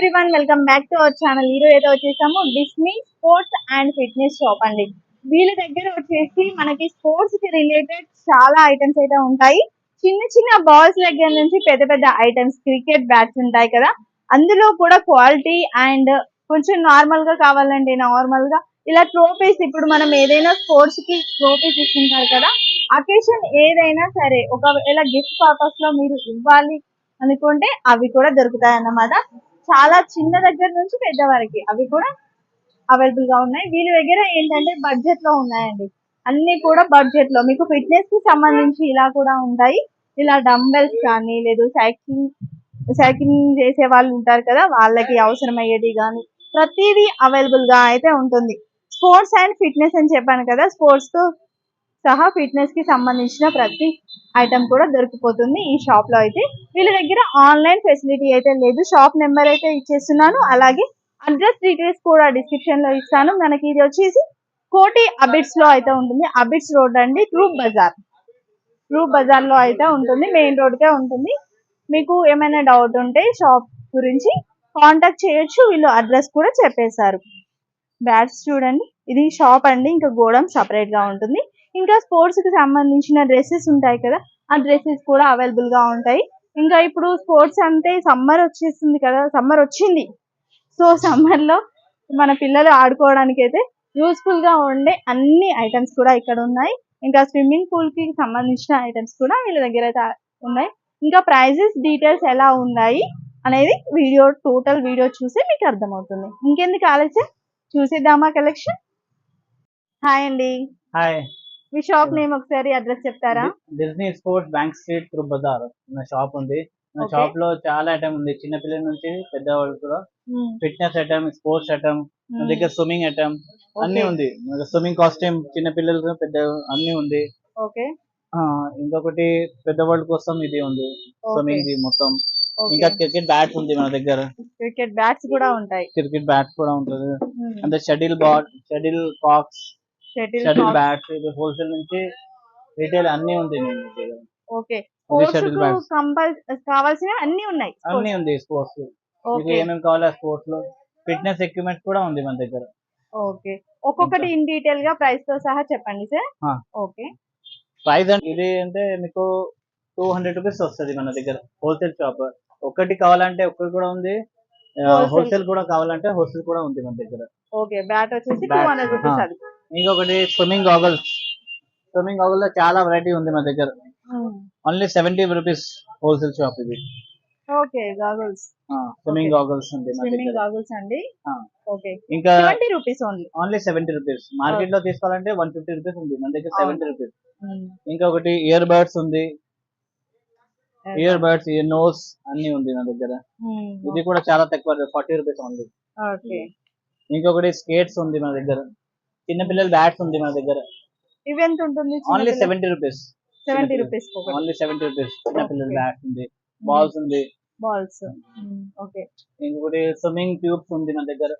Everyone welcome back to our channel ఈరోజు అయితే వచ్చేసాము Disney sports and fitness shop అండి. వీళ్ళ దగ్గర వచ్చేసి మనకి స్పోర్ట్స్కి రిలేటెడ్ చాలా ఐటమ్స్ అయితే ఉంటాయి. చిన్న చిన్న బాల్స్ దగ్గర నుంచి పెద్ద పెద్ద ఐటమ్స్ క్రికెట్ బ్యాట్స్ ఉంటాయి కదా. అందులో కూడా క్వాలిటీ అండ్ కొంచెం నార్మల్గా కావాలండి నార్మల్గా. ఇలా ట్రోఫీస్ ఇప్పుడు మనం ఏదైనా స్పోర్ట్స్కి ట్రోఫీస్ ఇస్తుంటారు కదా అకేషన్ ఏదైనా సరే ఒకవేళ గిఫ్ట్ పర్పస్లో మీరు ఇవ్వాలి అనుకుంటే అవి కూడా దొరుకుతాయి అన్నమాట చాలా చిన్న దగ్గర నుంచి పెద్ద వరకు. అవి కూడా అవైలబుల్గా ఉన్నాయి. వీళ్ళ దగ్గర ఏంటంటే బడ్జెట్లో ఉన్నాయండి. అన్ని కూడా బడ్జెట్లో. మీకు ఫిట్నెస్కి సంబంధించి ఇలా కూడా ఉంటాయి. ఇలా డంబెల్స్ కానీ లేదు సైక్లింగ్ సైక్లింగ్ చేసే వాళ్ళు ఉంటారు కదా వాళ్ళకి అవసరమయ్యేది కానీ ప్రతిదీ అవైలబుల్గా అయితే ఉంటుంది. స్పోర్ట్స్ అండ్ ఫిట్నెస్ అని చెప్పాను కదా స్పోర్ట్స్తో సహా ఫిట్నెస్కి సంబంధించిన ప్రతి ఐటమ్ కూడా దొరికిపోతుంది ఈ షాప్లో అయితే. వీళ్ళ దగ్గర ఆన్లైన్ ఫెసిలిటీ అయితే లేదు. షాప్ నెంబర్ అయితే ఇచ్చేస్తున్నాను. అలాగే అడ్రస్ డీటెయిల్స్ కూడా డిస్క్రిప్షన్లో ఇస్తాను. మనకి ఇది వచ్చేసి కోటి అబిట్స్లో అయితే ఉంటుంది. అబిట్స్ రోడ్ అండి. ట్రూప్ బజార్. ట్రూప్ బజార్లో అయితే ఉంటుంది. మెయిన్ రోడ్ కే ఉంటుంది. మీకు ఏమైనా డౌట్ ఉంటే షాప్ గురించి కాంటాక్ట్ చేయొచ్చు. వీళ్ళు అడ్రస్ కూడా చెప్పేశారు. బ్యాట్స్ చూడండి. ఇది షాప్ అండి. ఇంకా గోడం సపరేట్గా ఉంటుంది. ఇంకా స్పోర్ట్స్కి సంబంధించిన డ్రెస్సెస్ ఉంటాయి కదా ఆ డ్రెస్సెస్ కూడా అవైలబుల్గా ఉంటాయి. ఇంకా ఇప్పుడు స్పోర్ట్స్ అంటే సమ్మర్ వచ్చేస్తుంది కదా సమ్మర్ వచ్చింది. సో సమ్మర్లో మన పిల్లలు ఆడుకోవడానికి అయితే యూస్ఫుల్గా ఉండే అన్ని ఐటమ్స్ కూడా ఇక్కడ ఉన్నాయి. ఇంకా స్విమ్మింగ్ పూల్కి సంబంధించిన ఐటమ్స్ కూడా వీళ్ళ దగ్గర అయితే ఉన్నాయి. ఇంకా ప్రైజెస్ డీటెయిల్స్ ఎలా ఉన్నాయి అనేది వీడియో టోటల్ వీడియో చూసి మీకు అర్థమవుతుంది. ఇంకెందుకు ఆలస్యం? చూసేద్దామా కలెక్షన్ హాయ్ అండి. హాయ్ మీ షాప్ నేమ్ ఒకసారి అడ్రస్ చెప్తారా? Disney sports bank street Troop Bazar నా షాప్ ఉంది. నా. షాప్లో చాలా ఐటమ్ ఉంది. చిన్న పిల్లల నుంచి పెద్దవాళ్ళు కూడా ఫిట్నెస్ ఐటమ్ స్పోర్ట్స్ ఐటమ్ నా దగ్గర స్విమ్మింగ్ ఐటమ్ అన్ని ఉంది. స్విమ్మింగ్ కాస్ట్యూమ్ చిన్న పిల్లలకు పెద్ద అన్ని ఉంది. ఓకే. ఇంకొకటి పెద్దవాళ్ళ కోసం ఇది ఉంది. స్విమ్మింగ్ మొత్తం. ఇంకా క్రికెట్ బ్యాట్స్ ఉంది మన దగ్గర. క్రికెట్ బ్యాట్స్ కూడా ఉంటాయి. క్రికెట్ బ్యాట్స్ కూడా ఉంటుంది. అంటే shuttle bat shuttle cocks shuttle bats ఇది హోల్సేల్ నుంచి రీటైల్ అన్ని ఉంది ఓకే స్పోర్ట్స్ కావాల్సిన అన్ని ఉన్నాయి అన్ని ఉంది స్పోర్ట్స్ మీకు ఏమేమి కావాలో స్పోర్ట్స్లో ఫిట్నెస్ ఎక్విప్మెంట్ కూడా ఉంది మన దగ్గర. ఓకే ఒక్కొక్కటి ఇన్ డీటెయిల్గా ప్రైస్తో సహా చెప్పండి సార్. ఓకే ప్రైస్ అంటే ఇది అంటే మీకు టూ హండ్రెడ్ రూపీస్ వస్తుంది మన దగ్గర హోల్సేల్ షాప్ ఒకటి కావాలంటే ఒకటి కూడా ఉంది. హోల్సేల్ కూడా కావాలంటే హోల్సేల్ కూడా ఉంది మన దగ్గర. ఓకే బ్యాట్ వచ్చేసి టూ హండ్రెడ్ రూపీస్ ఆ. ఇంకొకటి స్విమ్మింగ్ గాగల్స్ స్విమ్మింగ్ గాగల్లో చాలా వెరైటీ ఉంది మన దగ్గర. Only seventy rupees wholesale shop ఇది. Okay goggles swimming. గాగల్స్ ఉంది స్విమ్మింగ్ గాగుల్స్ అండి. ఓకే ఇంకా seventy rupees only only seventy rupees మార్కెట్లో తీసుకోవాలంటే వన్ ఫిఫ్టీ రూపీస్ ఉంది. మన దగ్గర. సెవెంటీ రూపీస్ ఇంకొకటి ఇయర్ బర్డ్స్ ఉంది. ఇయర్ బర్డ్స్ ఇయర్ నోస్ అన్ని ఉంది నా దగ్గర. ఇది కూడా చాలా తక్కువ ఫార్టీ రూపీస్ ఉంది ఇంకొకటి స్కేట్స్ ఉంది మన దగ్గర. చిన్న పిల్లల బ్యాట్స్ ఉంది మన దగ్గర. ఇవి ఎంత ఉంటుంది only seventy rupees seventy rupees only seventy rupees చిన్న పిల్లల Okay. బ్యాట్స్ ఉంది. బాల్స్ ఉంది. బాల్స్ ఓకే ఇంకొకటి స్విమ్మింగ్ ట్యూబ్స్ ఉంది మన దగ్గర.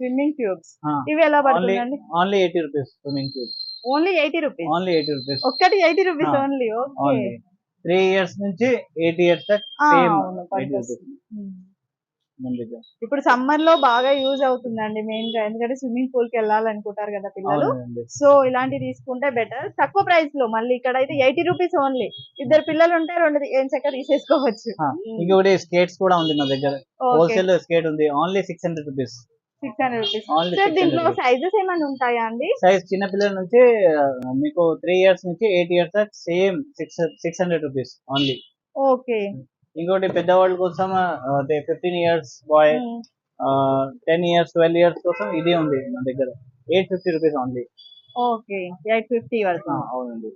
స్విమ్మింగ్ ట్యూబ్స్ ఇవి ఎలా పడుతుందండి? Only eighty rupees swimming tubes only eighty rupees only eighty rupees ఒక్కటి eighty rupees. Only okay three years నుంచి ఎయిట్ ఇయర్స్ సేమ్ ఇప్పుడు సమ్మర్లో బాగా యూజ్ అవుతుందండి మెయిన్గా ఎందుకంటే స్విమ్మింగ్ పూల్కి వెళ్ళాలనుకుంటారు కదా పిల్లలు. సో ఇలాంటివి తీసుకుంటే బెటర్. తక్కువ ప్రైస్లో మళ్ళీ ఇక్కడ అయితే ఎయిటీ రూపీస్ ఓన్లీ. ఇద్దరు పిల్లలు ఉంటే రెండు ఏం చక్క తీసేసుకోవచ్చు. ఇంకొకటి స్కేట్స్ కూడా ఉంది మన దగ్గర. హోల్సేల్ స్కేట్ ఉంది. Only six hundred rupees. Six hundred rupees. Sir దీంట్లో సైజెస్ ఏమైనా ఉంటాయా అండి? సైజ్ చిన్న పిల్లల నుంచి మీకు త్రీ ఇయర్స్ నుంచి eight years same six six hundred rupees only. Okay. ఇంకోటి పెద్దవాళ్ళ కోసం fifteen years boy ten years twelve years కోసం ఇది ఉంది మన దగ్గర. Eight fifty rupees only okay. Eight fifty వరకు. అవునండి.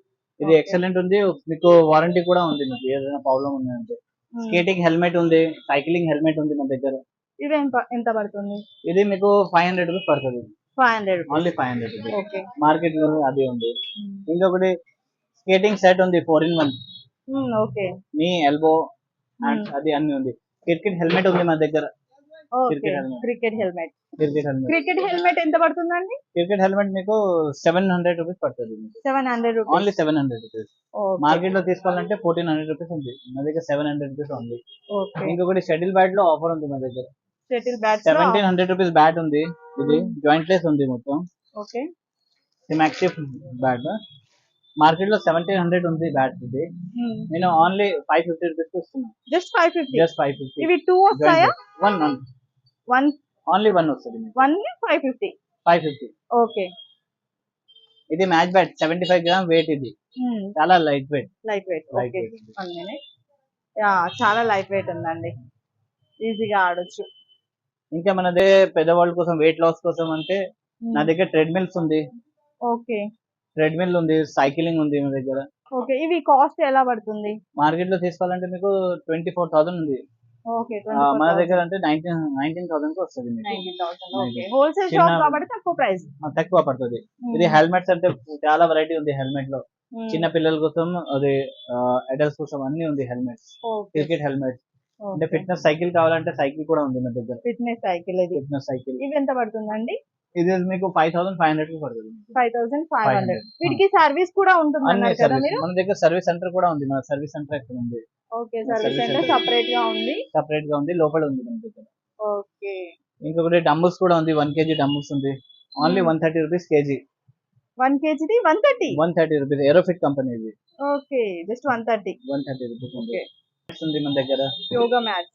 ఇది. ఎక్సలెంట్ ఉంది. మీకు వారంటీ కూడా ఉంది మీకు. ఏదైనా ప్రాబ్లం ఉందంటే. స్కేటింగ్ హెల్మెట్ ఉంది. సైక్లింగ్ హెల్మెట్ ఉంది మన దగ్గర. ఇది ఎంత- పడుతుంది? ఇది మీకు ఫైవ్ హండ్రెడ్ రూపీస్ పడుతుంది. Five hundred only five hundred rupees okay. మార్కెట్లో అది ఉంది. ఇంకొకటి స్కేటింగ్ సెట్ ఉంది four in one okay. Knee elbow Hmm. అది అన్ని ఉంది. క్రికెట్ హెల్మెట్ ఉంది మన దగ్గర. క్రికెట్ హెల్మెట్ క్రికెట్ హెల్మెట్ ఎంత పడుతుందండి? క్రికెట్ హెల్మెట్ మీకు సెవెన్ హండ్రెడ్ రూపీస్ పడుతుంది. Seven hundred only rupees seven hundred rupees మార్కెట్లో తీసుకోవాలంటే ఫోర్టీన్ హండ్రెడ్ రూపీస్ ఉంది. మన దగ్గర సెవెన్ హండ్రెడ్ రూపీస్ ఉంది. ఇంకొకటి షటిల్ బ్యాట్లో ఆఫర్ ఉంది మన దగ్గర. Shuttle bats seventeen hundred rupees bat ఉంది. ఇది జాయింట్ లెస్ ఉంది మొత్తం. ఓకే సిమాక్టివ్ బ్యాట్ మార్కెట్లో సెవెంటీన్ హండ్రెడ్ ఉంది బ్యాట్ ఇది. నేను ఓన్లీ ఫైవ్ ఫిఫ్టీ రూపీస్ ఇస్తున్నాను just five fifty just five fifty ఇవి టూ వస్తాయా? One one one only one వస్తుంది one five fifty five fifty okay ఇది match bat. Seventy five gram weight ఇది చాలా light weight light weight okay. One minute చాలా light weight ఉందండి. ఈజీగా ఆడొచ్చు. ఇంకా మనదే పెద్దవాళ్ళ కోసం వెయిట్ లాస్ కోసం అంటే నా దగ్గర ట్రెడ్మిల్స్ ఉంది. ఓకే ట్రెడ్మిల్ ఉంది సైక్లింగ్ ఉంది మన దగ్గర. ఓకే ఇవి కాస్ట్ ఎలా పడుతుంది? మార్కెట్లో తీసుకోవాలంటే మీకు ట్వంటీ ఫోర్ థౌసండ్ ఉంది. మన దగ్గర అంటే నైన్టీన్ నైన్టీన్ థౌసండ్కి వస్తుంది హోల్సేల్ చిన్న- షాప్ కాబట్టి తక్కువ ప్రైస్. తక్కువ పడుతుంది. ఇది హెల్మెట్స్ అంటే చాలా వెరైటీ ఉంది హెల్మెట్లో చిన్న పిల్లల కోసం అది అడల్ట్స్ కోసం అన్ని ఉంది హెల్మెట్స్. క్రికెట్ హెల్మెట్ అంటే ఫిట్నెస్ సైకిల్ కావాలంటే సైకిల్ కూడా ఉంది మన దగ్గర. ఫిట్నెస్ సైకిల్ ఇది. ఫిట్నెస్ సైకిల్ ఇవి ఎంత పడుతుందండి? ఇది మీకు ఫైవ్ థౌసండ్ ఫైవ్ హండ్రెడ్కి పడుతుంది. Five thousand five 500. హండ్రెడ్ వీటికి సర్వీస్ కూడా ఉంటుంది మన దగ్గర సర్వీస్ సెంటర్ కూడా ఉంది. మన సర్వీస్ సెంటర్ ఎక్కడ ఉంది? Okay service centre. సపరేట్గా ఉంది. సపరేట్గా ఉంది. లోపల ఉంది మన దగ్గర. ఓకే ఇంకొకటి డంబుల్స్ కూడా ఉంది. వన్ కేజీ డంబుల్స్ ఉంది. Only. One thirty rupees KG one కేజీది one thirty one thirty rupees Aerofit company ఇది. Okay just one thirty one thirty rupees ఉంది. ఓకే Mats ఉంది మన దగ్గర. యోగా మ్యాచ్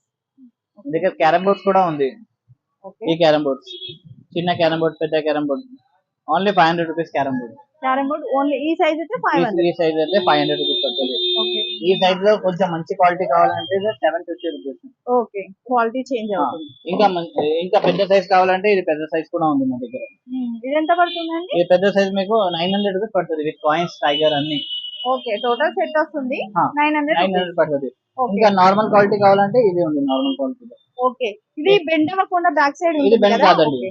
మన దగ్గర క్యారమ్ బోర్డ్స్ కూడా ఉంది. ఈ క్యారమ్ బోర్డ్స్ చిన్న క్యారమ్ బోర్డ్ పెద్ద carrom board. Only five hundred rupees carrom board. Carrom board only ఈ సైజ్ అయితే ఫైవ్ హండ్రెడ్ ఈ సైజ్ అయితే ఫైవ్ హండ్రెడ్ రూపీస్ పడుతుంది. ఈ సైజ్లో కొంచెం మంచి క్వాలిటీ కావాలంటే seven fifty rupees okay quality change అవుతుంది. ఇంకా మం- ఇంకా పెద్ద సైజ్ కావాలంటే ఇది పెద్ద సైజ్ కూడా ఉంది మన దగ్గర. మ్మ్. ఇది ఎంత పడుతుందండి? ఇది పెద్ద సైజ్ మీకు నైన్ హండ్రెడ్ రూపీస్ పడుతుంది విత్ కాయిన్స్ టైగర్ అన్ని. ఓకే టోటల్ సెట్ వస్తుంది. నైన్ హండ్రెడ్ నైన్ హండ్రెడ్ పడుతుంది. ఇంకా నార్మల్ క్వాలిటీ కావాలంటే ఇది ఉంది నార్మల్ క్వాలిటీ ఓకే ఇది బెండ్ అవ్వకుండా బ్యాక్ సైడ్ ఇది కదా? కాదండి.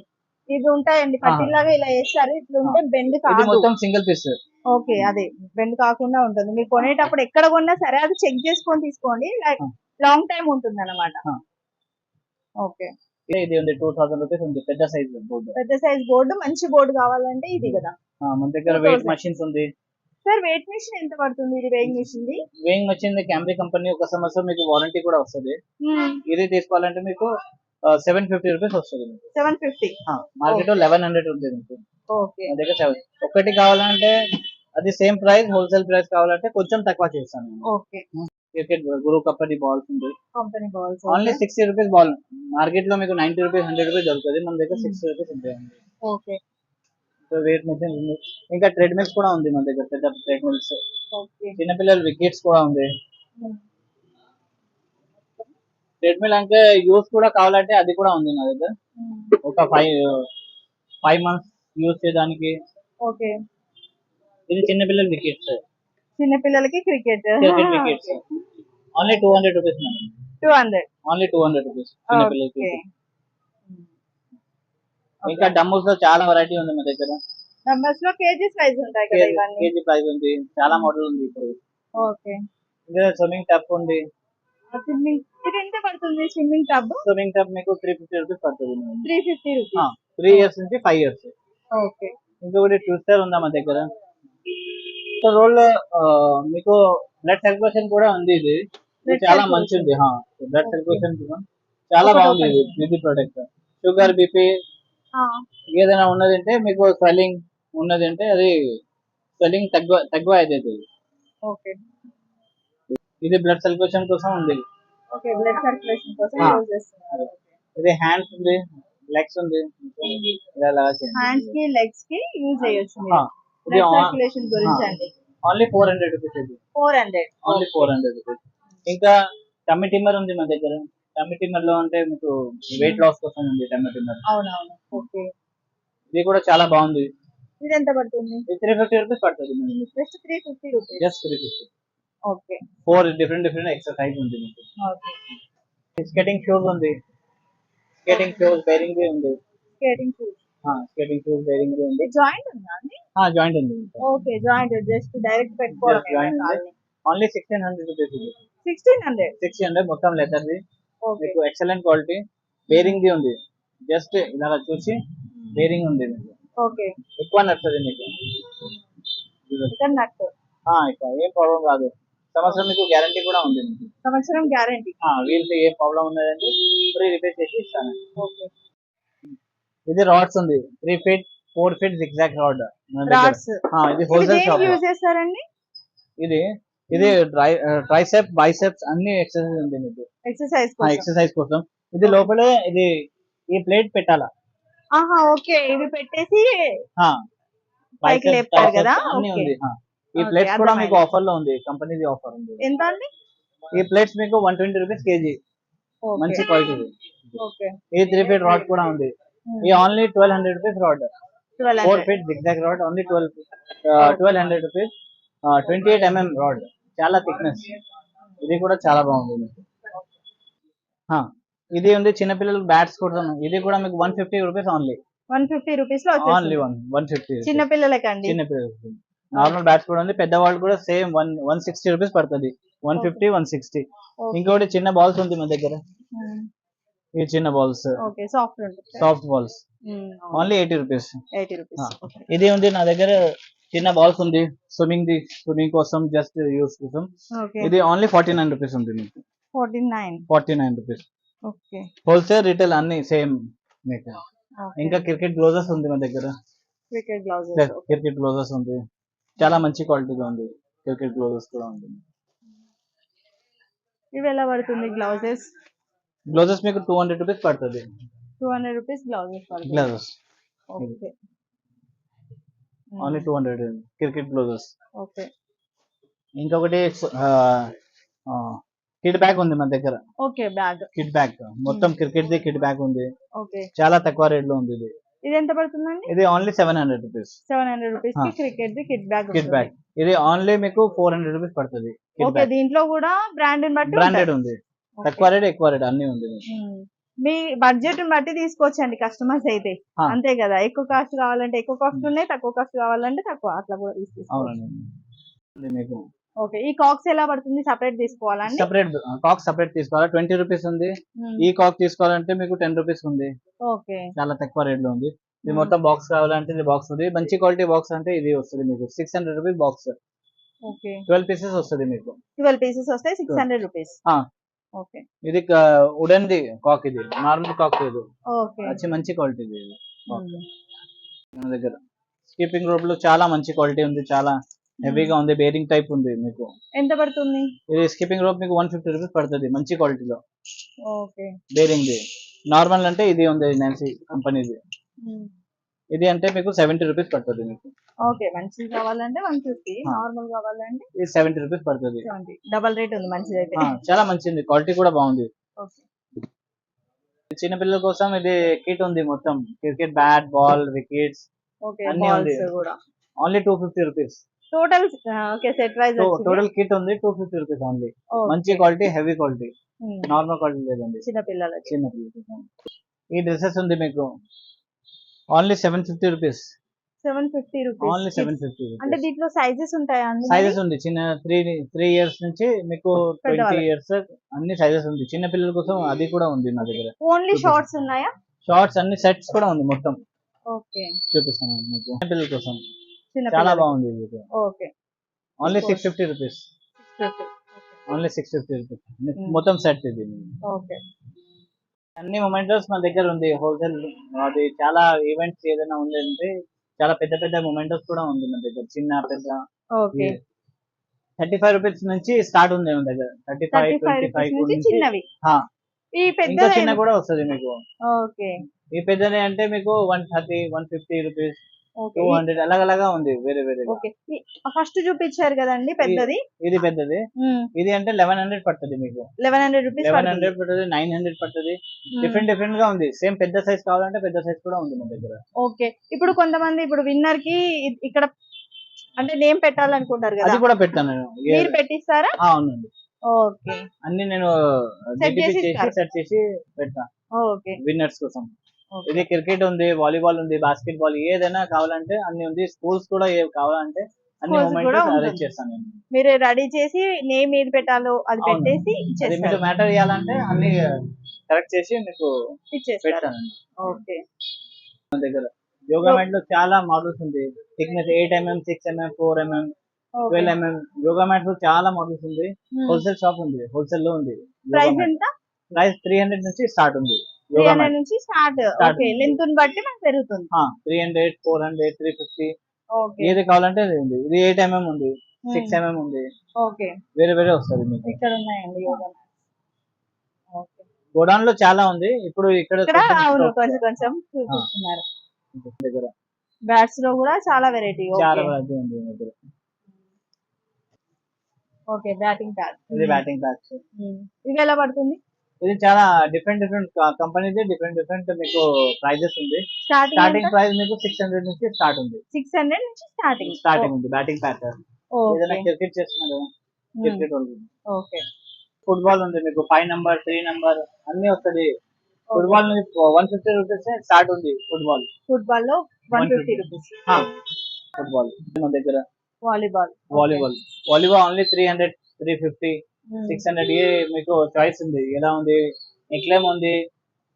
ఇది ఉంటాయండి పట్టిల్లాగా ఇలా వేస్తారు. ఇట్లా ఉంటే బెండ్ కాదు. మొత్తం సింగిల్ పీస్. ఓకే అదే. బెండ్ కాకుండా ఉంటుంది. మీరు కొనేటప్పుడు ఎక్కడ కొన్నా సరే అది చెక్ చేసుకొని తీసుకోండి. లైక్. లాంగ్ టైం ఉంటుంది అనమాట. ఓకే. ఇది ఉంది టూ థౌసండ్ రూపీస్ ఉంది. పెద్ద సైజ్ బోర్డు. పెద్ద సైజ్ బోర్డు మంచి బోర్డు కావాలంటే ఇది కదా. మన దగ్గర 2000. వెయిట్ మషిన్స్ ఉంది. సార్ వెయిట్ మిషన్ ఎంత పడుతుంది? ఇది వెయిట్ మిషన్ ది? వేయింగ్ మషిన్ క్యామ్రీ కంపెనీ ఒక సంవత్సరం మీకు వారంటీ కూడా వస్తుంది. ఇది తీసుకోవాలంటే మీకు సెవెన్ ఫిఫ్టీ రూపీస్ వస్తుంది మీకు. సెవెన్ ఫిఫ్టీ మార్కెట్లో లెవెన్ హండ్రెడ్ ఉంటుంది మీకు. ఓకే మన దగ్గర సెవెన్ ఒకటి కావాలంటే అది సేమ్ ప్రైస్ హోల్సేల్ ప్రైస్ కావాలంటే కొంచెం తక్కువ చేస్తాను ఓకే క్రికెట్ గురు కబడ్డీ బాల్స్ ఉంది. Company balls only sixty rupees ball మార్కెట్లో మీకు నైన్టీ రూపీస్ హండ్రెడ్ రూపీస్ దొరుకుతుంది. మన దగ్గర సిక్స్టీ రూపీస్ ఉంటాయి ఓకే సో వెయిట్ మిషన్ ఉంది. ఇంకా ట్రెడ్మిల్స్ కూడా ఉంది మన దగ్గర పెద్ద ట్రెడ్మిల్స్ చిన్నపిల్లల వికెట్స్ కూడా ఉంది. ట్రెడ్మిల్ అంటే యూస్ కూడా కావాలంటే అది కూడా ఉంది నా దగ్గర. ఒక ఫైవ్ ఫైవ్ మంత్స్ యూస్ చేయడానికి. ఓకే. ఇది చిన్నపిల్లల వికెట్స్ చిన్న పిల్లలకి cricket cricket wickets only two hundred rupees two hundred only two hundred rupees చిన్నపిల్లలకి ఓకే ఇంకా డమ్ముల్స్లో చాలా వెరైటీ ఉంది మా దగ్గర. నంబర్స్లో కేజీస్ వైజ్ ఉంటాయి కదా ఇవన్నీ. కేజీ ప్రైస్ ఉంది. చాలా మోడల్ ఉంది ఇప్పుడు. ఓకే ఇంకా స్విమ్మింగ్ టప్ ఉంది. స్విమ్మింగ్ ఇది ఎంత పడుతుంది? Swimming tub? స్విమ్మింగ్ టప్ మీకు త్రీ ఫిఫ్టీ రూపీస్ పడుతుంది three fifty rupees three years నుంచి ఫైవ్ ఇయర్స్ ఓకే. ఇంకొకటి ట్విస్టర్ ఉందా మా దగ్గర? సో రోల్ మీకు బ్లడ్ సర్క్యులేషన్ కూడా ఉంది ఇది. చాలా. మంచిది. బ్లడ్ సర్క్యులేషన్ చాలా బాగుంది. ఇది ఇది ప్రొడక్ట్ షుగర్ బీపీ ఏదైనా ఉన్నది అంటే మీకు స్వెల్లింగ్ ఉన్నది అంటే అది స్వెల్లింగ్ తగ్గు తక్కువ అవుతుంది ఓకే. ఇది బ్లడ్ సర్క్యులేషన్ కోసం ఉంది. ఓకే బ్లడ్ సర్క్యులేషన్ కోసం చేస్తున్నారు. ఇది హ్యాండ్స్ ఉంది లెగ్స్ ఉంది. ఇలా. హ్యాండ్స్కి లెగ్స్కి యూజ్ చేయొచ్చు బ్లడ్ సర్క్యులేషన్ గురించి అండి. ఓన్లీ ఫోర్ హండ్రెడ్ రూపీస్ ఇది. Four hundred only four hundred rupees ఇంకా టమ్మి టిమ్మర్ ఉంది మన దగ్గర. టమ్మి టిమ్మర్లో అంటే మీకు వెయిట్ లాస్ కోసం ఉంది టమ్మి టిమ్మర్ అవునవును. ఓకే. ఇది కూడా చాలా బాగుంది. ఇది ఎంత పడుతుంది? త్రీ ఫిఫ్టీ రూపీస్ పడుతుంది. Just three fifty rupees just three fifty four different different exercise ఉంది మీకు. స్కేటింగ్ షూస్ ఉంది. స్కేటింగ్ షూస్ బేరింగ్ ఉంది. Skating shoes. Skating shoes bearing ఉంది. జాయింట్ ఉందా అండి? జాయింట్ ఉంది. Okay joint. జస్ట్ డైరెక్ట్ పెట్టుకోవడం. ఓన్లీ సిక్స్టీన్ హండ్రెడ్ రూపీస్ ఇది. సిక్స్టీన్ హండ్రెడ్ సిక్స్టీ హండ్రెడ్ మొత్తం లెదర్ది ఓకే. మీకు ఎక్సలెంట్ క్వాలిటీ బేరింగ్ ది ఉంది. జస్ట్ ఇలా చూసి బేరింగ్ ఉంది మీకు. ఓకే. ఎక్కువ నడుస్తుంది మీకు. ఇక్కడ నట్టు ఇక ఏం ప్రాబ్లం రాదు. సంవత్సరం మీకు గ్యారంటీ కూడా ఉంది సంవత్సరం గ్యారంటీ. వీల్స్ ఏ ప్రాబ్లం ఉన్నదంటే ఫ్రీ రిపేర్ చేసి ఇస్తాను. ఇది రాడ్స్ ఉంది. Three feet four feet exact rod ఇది ఇది హోల్సేల్ షాప్ యూజ్ చేస్తారండి? ఇది ఇది ట్రైసెప్ బైసెప్స్ అన్ని ఎక్సర్సైజ్ ఉంది మీకు. ఎక్సర్సైజ్ కోసం. ఎక్సర్సైజ్ కోసం. ఇది లోపలే ఇది ఈ ప్లేట్ పెట్టాలా? ఆహా ఓకే. ఇవి పెట్టేసి పైకి లేపుతారు కదా? ఈ ప్లేట్స్ కూడా మీకు. ఆఫర్లో ఉంది కంపెనీది ఆఫర్ ఉంది. ఎంత అండి? ఈ ప్లేట్స్ మీకు వన్ ట్వంటీ రూపీస్ కేజీ. మంచి క్వాలిటీ. ఓకే. ఈ త్రీ ఫీట్ రాడ్ కూడా ఉంది. ఈ only twelve hundred rupees rod. Four feet exact rod only twelve twelve hundred rupees. Twenty eight MM rod. చాలా థిక్నెస్ ఇది కూడా చాలా బాగుంది. ఇది ఉంది చిన్నపిల్లలకు బ్యాట్స్ కూడా ఇది కూడా మీకు one fifty rupees only. One fifty రూపీస్లో ఓన్లీ వచ్చేస్తుంది వన్ వన్ ఫిఫ్టీ చిన్న పిల్లలకండి చిన్న పిల్లలకి నార్మల్ బ్యాట్స్ కూడా ఉంది. పెద్దవాళ్ళు కూడా same one one sixty rupees పడుతుంది. One fifty one sixty. ఇంకోటి చిన్న బాల్స్ ఉంది మా దగ్గర. ఈ చిన్న balls. Soft balls. Only eighty rupees. ఇది ఉంది నా దగ్గర చిన్న బాల్స్ ఉంది. స్విమ్మింగ్ ది స్విమ్మింగ్ కోసం జస్ట్ యూస్ కోసం. ఇది ఓన్లీ ఫార్టీ నైన్ రూపీస్ ఉంది మీకు. Forty nine. Rupees. Wholesale retail అన్ని సేమ్ మీకు. ఇంకా క్రికెట్ గ్లోజెస్ ఉంది మా దగ్గర. క్రికెట్ గ్లోజెస్ ఉంది. చాలా మంచి క్వాలిటీగా ఉంది. క్రికెట్ గ్లోజెస్ కూడా ఉంది. ఇవి ఎలా పడుతుంది గ్లౌజెస్ గ్లోజెస్ మీకు టూ హండ్రెడ్ రూపీస్ పడుతుంది. టూ హండ్రెడ్ రూపీస్ గ్లౌజెస్ పడుతుంది. Gloves okay. Only two hundred cricket gloves okay. ఇంకొకటి కిడ్ బ్యాగ్ ఉంది మన దగ్గర. Okay bag. Kid bag. మొత్తం క్రికెట్ ది కిడ్ బ్యాగ్ ఉంది. ఓకే. చాలా తక్కువ రేట్లో ఉంది ఇది. ఇది ఎంత పడుతుందండి ఇది only seven hundred rupees seven hundred రూపీస్కి. క్రికెట్ ది కిట్ బ్యాగ్ కిడ్ బ్యాగ్ ఇది ఓన్లీ మీకు ఫోర్ హండ్రెడ్ రూపీస్ పడుతుంది ఓకే దీంట్లో కూడా బ్రాండ్ బట్టి బ్రాండెడ్. ఉంది. తక్కువ రేట్ ఎక్కువ రేట్ అన్ని ఉంది. ఉమ్. మీ బడ్జెట్ బట్టి తీసుకోవచ్చండి కస్టమర్స్ అయితే. అంతే కదా ఎక్కువ కాస్ట్ కావాలంటే ఎక్కువ కాస్ట్ ఉన్నాయి తక్కువ కాస్ట్ కావాలంటే తక్కువ అట్లా కూడా తీసుకోవచ్చు మీకు ఓకే. ఈ కాక్స్ ఎలా పడుతుంది? సపరేట్ తీసుకోవాలండి సపరేట్ కాక్ సపరేట్ తీసుకోవాలి. ట్వంటీ రూపీస్ ఉంది. ఈ కాక్ తీసుకోవాలంటే మీకు టెన్ రూపీస్ ఉంది. ఓకే. చాలా తక్కువ రేట్లో ఉంది. ఇది. మొత్తం బాక్స్ కావాలంటే ఇది బాక్స్ ఉంది. మంచి క్వాలిటీ బాక్స్ అంటే ఇది వస్తుంది మీకు. Six hundred rupees box. Okay. Twelve pieces వస్తుంది మీకు. ట్వెల్వ్ పీసెస్ వస్తాయి సిక్స్ హండ్రెడ్ రూపీస్. ఆ. ఓకే. ఇది వుడెన్ ది కాక్ ఇది. నార్మల్ కాక్ ఇది. ఓకే. మంచి మంచి క్వాలిటీ ఇది. మన దగ్గర. స్కీపింగ్ రోప్లో చాలా మంచి క్వాలిటీ ఉంది. చాలా హెవీగా ఉంది బేరింగ్ టైప్ ఉంది మీకు. ఎంత పడుతుంది? ఇది స్కిప్పింగ్ రోప్ మీకు వన్ ఫిఫ్టీ రూపీస్ పడుతుంది మంచి క్వాలిటీలో ఓకే బేరింగ్ నార్మల్ అంటే ఇది ఉంది నాన్సీ కంపెనీది. ఉమ్. ఇది అంటే మీకు సెవెంటీ రూపీస్ పడుతుంది మీకు. ఓకే మంచిది కావాలంటే వన్ ఫిఫ్టీ. నార్మల్ కావాలంటే ఇది సెవెంటీ రూపీస్ పడుతుంది. డబల్ రేట్ ఉంది మంచిది అయితే ఆ, చాలా మంచిది క్వాలిటీ కూడా బాగుంది. చిన్న పిల్లల కోసం ఇది కిట్ ఉంది మొత్తం. క్రికెట్ బ్యాట్ బాల్ వికెట్స్ అన్నీ ఉంది. Only two fifty rupees total okay set wise total kit ఉంది టూ ఫిఫ్టీ రూపీస్ ఓన్లీ. మంచి quality heavy quality. Normal quality లేదండి. చిన్న పిల్లలకి చిన్న పిల్లలు. ఈ డ్రెస్సెస్ ఉంది మీకు. Only seven fifty rupees. Seven fifty only seven fifty అంటే దీంట్లో సైజెస్ ఉంటాయా అండి సైజెస్ ఉంది. చిన్న త్రీ త్రీ ఇయర్స్ నుంచి మీకు ట్వంటీ. ఇయర్స్ అన్ని సైజెస్ ఉంది. చిన్న పిల్లల కోసం అది కూడా ఉంది నా దగ్గర. ఓన్లీ షార్ట్స్ ఉన్నాయా? షార్ట్స్ అన్ని సెట్స్ కూడా ఉంది మొత్తం. ఓకే. చూపిస్తాను మీకు. చిన్న పిల్లల కోసం. చాలా. బాగుంది okay. Only six fifty rupees only six fifty rupees మొత్తం సెట్ ఇది. ఓకే అన్ని మొమెంటోస్ మన దగ్గర ఉంది. హోల్సేల్ అది చాలా ఈవెంట్స్ ఏదైనా ఉంది అంటే చాలా పెద్ద పెద్ద మొమెంటోస్ కూడా ఉంది మన దగ్గర. చిన్న పెద్ద. ఓకే థర్టీ ఫైవ్ రూపీస్ నుంచి స్టార్ట్ ఉంది మన దగ్గర. థర్టీ ఫైవ్ ట్వంటీ ఫైవ్ చిన్నవి. ఈ ఇంకా పెద్ద చిన్న కూడా వస్తుంది మీకు. ఓకే ఈ పెద్దది అంటే మీకు one thirty one fifty rupees two hundred అలాగలాగా ఉంది వేరే వేరే ఫస్ట్ చూపించారు కదండి పెద్దది? ఇది పెద్దది. ఇది అంటే లెవెన్ హండ్రెడ్ పడుతుంది మీకు. Eleven hundred rupees eleven hundred పడుతుంది నైన్ హండ్రెడ్ పడుతుంది. డిఫరెంట్ డిఫరెంట్గా ఉంది. సేమ్ పెద్ద సైజ్ కావాలంటే పెద్ద సైజ్ కూడా ఉంది మన దగ్గర. ఓకే. ఇప్పుడు కొంతమంది ఇప్పుడు విన్నర్కి ఇక్కడ అంటే నేమ్ పెట్టాలనుకుంటారు కదా? అది కూడా పెట్టాను మీరు పెట్టిస్తారా? అవునండి. ఓకే. అన్ని నేను చేసి. సెట్ చేసి పెట్టా ఓకే. విన్నర్స్ కోసం. ఇది క్రికెట్ ఉంది వాలీబాల్ ఉంది బాస్కెట్ బాల్ ఏదైనా కావాలంటే అన్ని ఉంది స్కూల్స్ కూడా ఏ కావాలంటే అన్ని అరేంజ్. చేస్తాను నేను. మీరు రెడీ చేసి నేమ్ ఏది పెట్టాలో అది. పెట్టేసి అది మీరు మ్యాటర్ చేయాలంటే అన్ని కరెక్ట్ చేసి మీకు ఇచ్చేస్తారు. పెడతానండి. ఓకే. మన దగ్గర యోగా మ్యాట్లో చాలా మోడల్స్ ఉంది. Thickness eight MM six MM four MM twelve MM yoga మ్యాట్లో చాలా మోడల్స్ ఉంది. హోల్సేల్ షాప్ ఉంది. హోల్సేల్లో ఉంది. ప్రైస్ ఎంత? ప్రైస్ త్రీ హండ్రెడ్ నుంచి స్టార్ట్ ఉంది. త్రీ హండ్రెడ్ నుంచి స్టార్ట్. ఓకే లెంత్ బట్టి మనకు పెరుగుతుంది. Three hundred four hundred three fifty. Okay. ఏది కావాలంటే అది ఉంది. ఇది ఎయిట్ ఎంఎం ఉంది. సిక్స్ ఎంఎం ఉంది. ఓకే. వేరే వేరే వస్తుంది మీకు. ఇక్కడ ఉన్నాయండి యోగా గోడౌన్లో చాలా ఉంది. ఇప్పుడు ఇక్కడ కొంచెం కొంచెం చూపిస్తున్నారు. దగ్గర. బ్యాట్స్లో కూడా చాలా వెరైటీ చాలా ఓకే variety ఉంది దగ్గర. ఓకే బ్యాటింగ్ ప్యాడ్ ఇది బ్యాటింగ్ ప్యాక్స్ ఇది ఎలా పడుతుంది? ఇది చాలా డిఫరెంట్ డిఫరెంట్ కంపెనీది డిఫరెంట్ డిఫరెంట్ మీకు ప్రైజెస్ ఉంది. స్టార్టింగ్ ప్రైస్ మీకు సిక్స్ హండ్రెడ్ నుంచి స్టార్ట్ ఉంది. సిక్స్ హండ్రెడ్ నుంచి స్టార్టింగ్ స్టార్టింగ్ ఉంది బ్యాటింగ్ ప్యాక్ ఏదైనా క్రికెట్ చేస్తున్నారు క్రికెట్ ఓకే ఫుట్బాల్ ఉంది మీకు ఫైవ్ నంబర్ త్రీ నంబర్ అన్ని వస్తుంది. Football one fifty rupees start ఉంది ఫుట్బాల్ ఫుట్బాల్లో వన్ ఫిఫ్టీ రూపీస్ ఫుట్బాల్ మన దగ్గర. Volleyball volleyball volleyball only three hundred three fifty six hundred ఏ మీకు చాయిస్ ఉంది. ఎలా ఉంది? ఎక్లేమ్ ఉంది?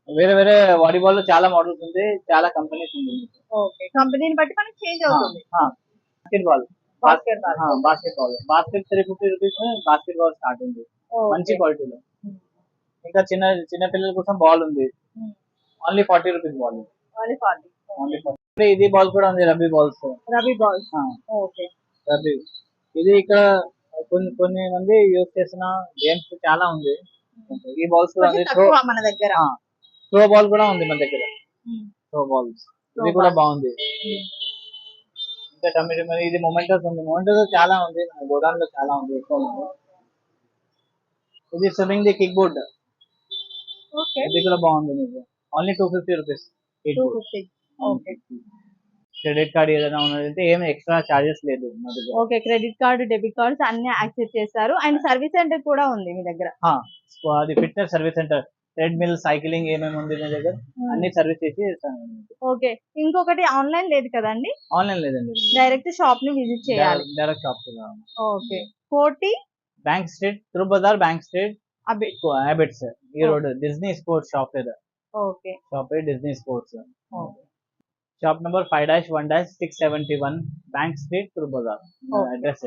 వేరే వేరే వాలీబాల్లో చాలా మోడల్స్ ఉంది. చాలా కంపెనీస్ ఉంది. ఓకే. కంపెనీని బట్టి మనకి చేంజ్ అవుతుంది. Basketball basketball basketball basket three fifty rupees basketball start ఉంది మంచి క్వాలిటీలో ఇంకా చిన్న చిన్న పిల్లల కోసం బాల్ ఉంది. Only forty rupees ball only forty only forty ఇది బాల్ కూడా ఉంది rubber balls rubber balls okay rubber ఇది ఇక్కడ కొన్ని కొన్ని మంది యూజ్ చేసిన గేమ్స్ చాలా ఉంది. ఈ బాల్స్ కూడా ఉంది త్రో మన దగ్గర. త్రో బాల్ కూడా ఉంది మన దగ్గర. త్రో బాల్స్ ఇది కూడా బాగుంది. ఇంకా టమిటో మరి ఇది మొమెంటోస్ ఉంది. మొమెంటోస్ చాలా ఉంది. మన గోడౌన్లో చాలా ఉంది. ఎక్కువ ఉంది. ఇది స్విమ్మింగ్ ది కిక్ బోర్డ్ ఇది కూడా బాగుంది మీకు only two fifty rupees okay credit card ఏదైనా ఉన్నదంటే ఏమి ఎక్స్ట్రా చార్జెస్ లేదు మా దగ్గర. Okay credit card debit cards అన్ని యాక్సెప్ట్ చేస్తారు అండ్ సర్వీస్ సెంటర్ కూడా ఉంది మీ దగ్గర. ఆ, సో అది fitness service centre. Treadmill cycling ఏమేమి ఉంది మీ దగ్గర? అన్ని సర్వీస్ చేసి ఓకే ఇంకొకటి ఆన్లైన్ లేదు కదండి? ఆన్లైన్ లేదండి. డైరెక్ట్ షాప్ని విజిట్ చేయాలి. Direct shop okay Koti bank street Troop Bazaar bank street అబి హ్యాబిట్స్ ఈ రోడ్ డిజ్నీ స్పోర్ట్స్ షాప్ ಇದೆ okay. Shop Disney sports. Shop number five dash one dash six seventy one bank street Troop Bazaar Okay. Address